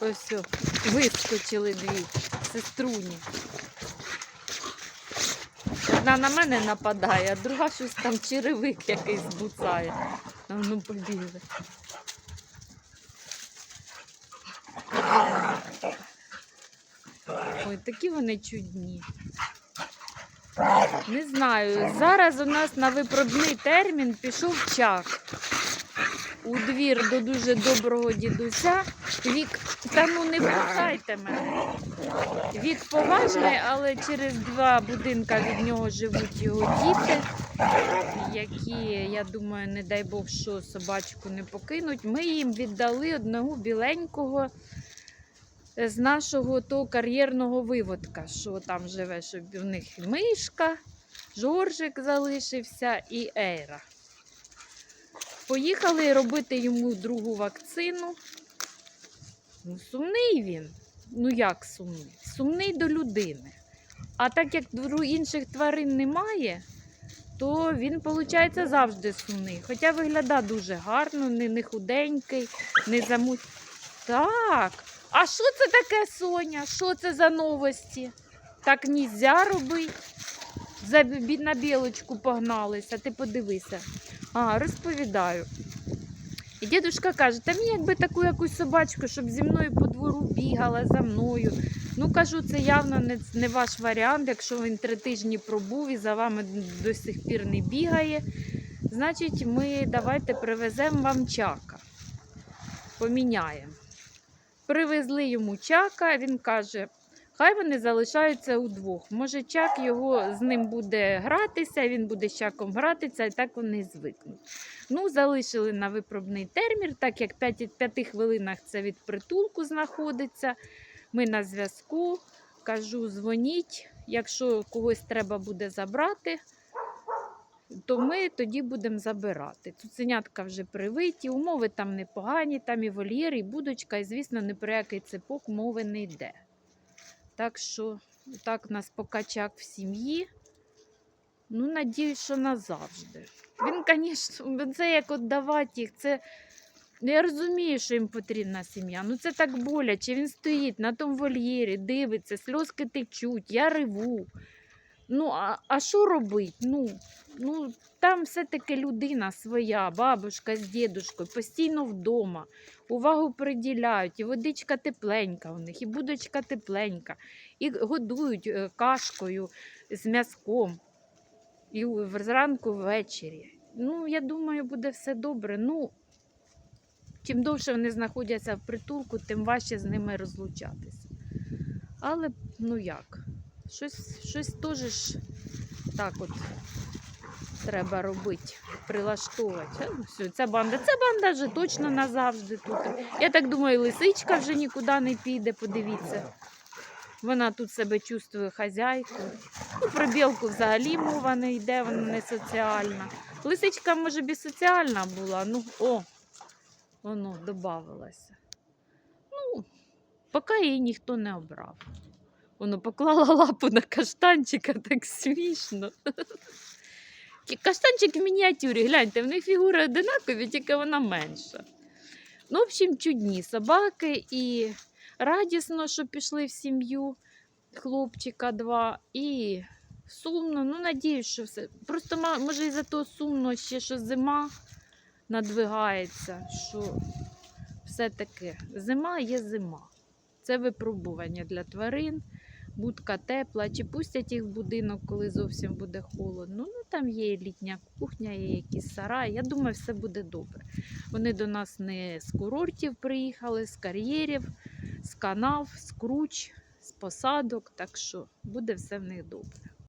Ось вискочили дві сеструні. Одна на мене нападає, а друга щось там черевик якийсь буцає. Ну побігли. Ой, такі вони чудні. Не знаю. Зараз у нас на випробний термін пішов чак. У двір до дуже доброго дідуся. Вік, та ну не пускайте мене. Вік поважний, але через два будинка від нього живуть його діти, які, я думаю, не дай Бог, що собачку не покинуть. Ми їм віддали одного біленького з нашого того кар'єрного виводка, що там живе, щоб у них мишка, Жоржик залишився і Ейра. Поїхали робити йому другу вакцину. Ну, сумний він. Ну як сумний? Сумний до людини. А так як інших тварин немає, то він, виходить, завжди сумний. Хоча виглядає дуже гарно, не, не худенький, не замут. Так. А що це таке, Соня? Що це за новості? Так нельзя робити. За на білочку погналися, ти подивися. А, розповідаю. І дідушка каже, та мені якби таку якусь собачку, щоб зі мною по двору бігала за мною. Ну кажу, це явно не, не ваш варіант, якщо він три тижні пробув і за вами до сих пір не бігає. Значить, ми давайте привеземо вам чака. Поміняємо. Привезли йому чака, він каже, хай вони залишаються удвох. Може, чак його з ним буде гратися, він буде з чаком гратися, і так вони звикнуть. Ну, залишили на випробний термін, так як 5, 5 хвилинах це від притулку знаходиться. Ми на зв'язку. Кажу, дзвоніть, якщо когось треба буде забрати, то ми тоді будемо забирати. Цуценятка вже привиті, умови там непогані, там і вольєр, і будочка, і, звісно, ні про який цепок мови не йде. Так що, так у нас покачак в сім'ї. Ну, надіюсь, що назавжди. Він, звісно, це як віддавати їх. Це... ну, Я розумію, що їм потрібна сім'я. Ну це так боляче. Він стоїть на тому вольєрі, дивиться, сльозки течуть, я реву. Ну, а, а що робити? Ну, ну, там все-таки людина своя, бабушка з дідушкою, постійно вдома. Увагу приділяють, і водичка тепленька у них, і будочка тепленька, і годують е, кашкою з м'язком. І зранку ввечері. Ну, я думаю, буде все добре. Ну, чим довше вони знаходяться в притулку, тим важче з ними розлучатися. Але ну як? Щось, щось теж ж так от треба робити, прилаштовувати. Ну, все, ця банда, ця банда вже точно назавжди тут. Я так думаю, лисичка вже нікуди не піде, подивіться. Вона тут себе чувствує хазяйкою. Ну, про білку взагалі мова не йде, вона не соціальна. Лисичка, може, б і соціальна була, ну о, воно додавалося. Ну, поки її ніхто не обрав. Воно поклала лапу на каштанчика, так смішно. Каштанчик в мініатюрі, гляньте, в них фігури одинакові, тільки вона менша. Ну, в общем, чудні собаки і радісно, що пішли в сім'ю хлопчика два. І сумно, ну надіюсь, що все. Просто може із-за того сумно ще, що зима надвигається, що все-таки зима є зима. Це випробування для тварин. Будка тепла, чи пустять їх в будинок, коли зовсім буде холодно. Ну там є літня кухня, є якісь сараї. Я думаю, все буде добре. Вони до нас не з курортів приїхали, з кар'єрів, з канав, з круч, з посадок, так що буде все в них добре.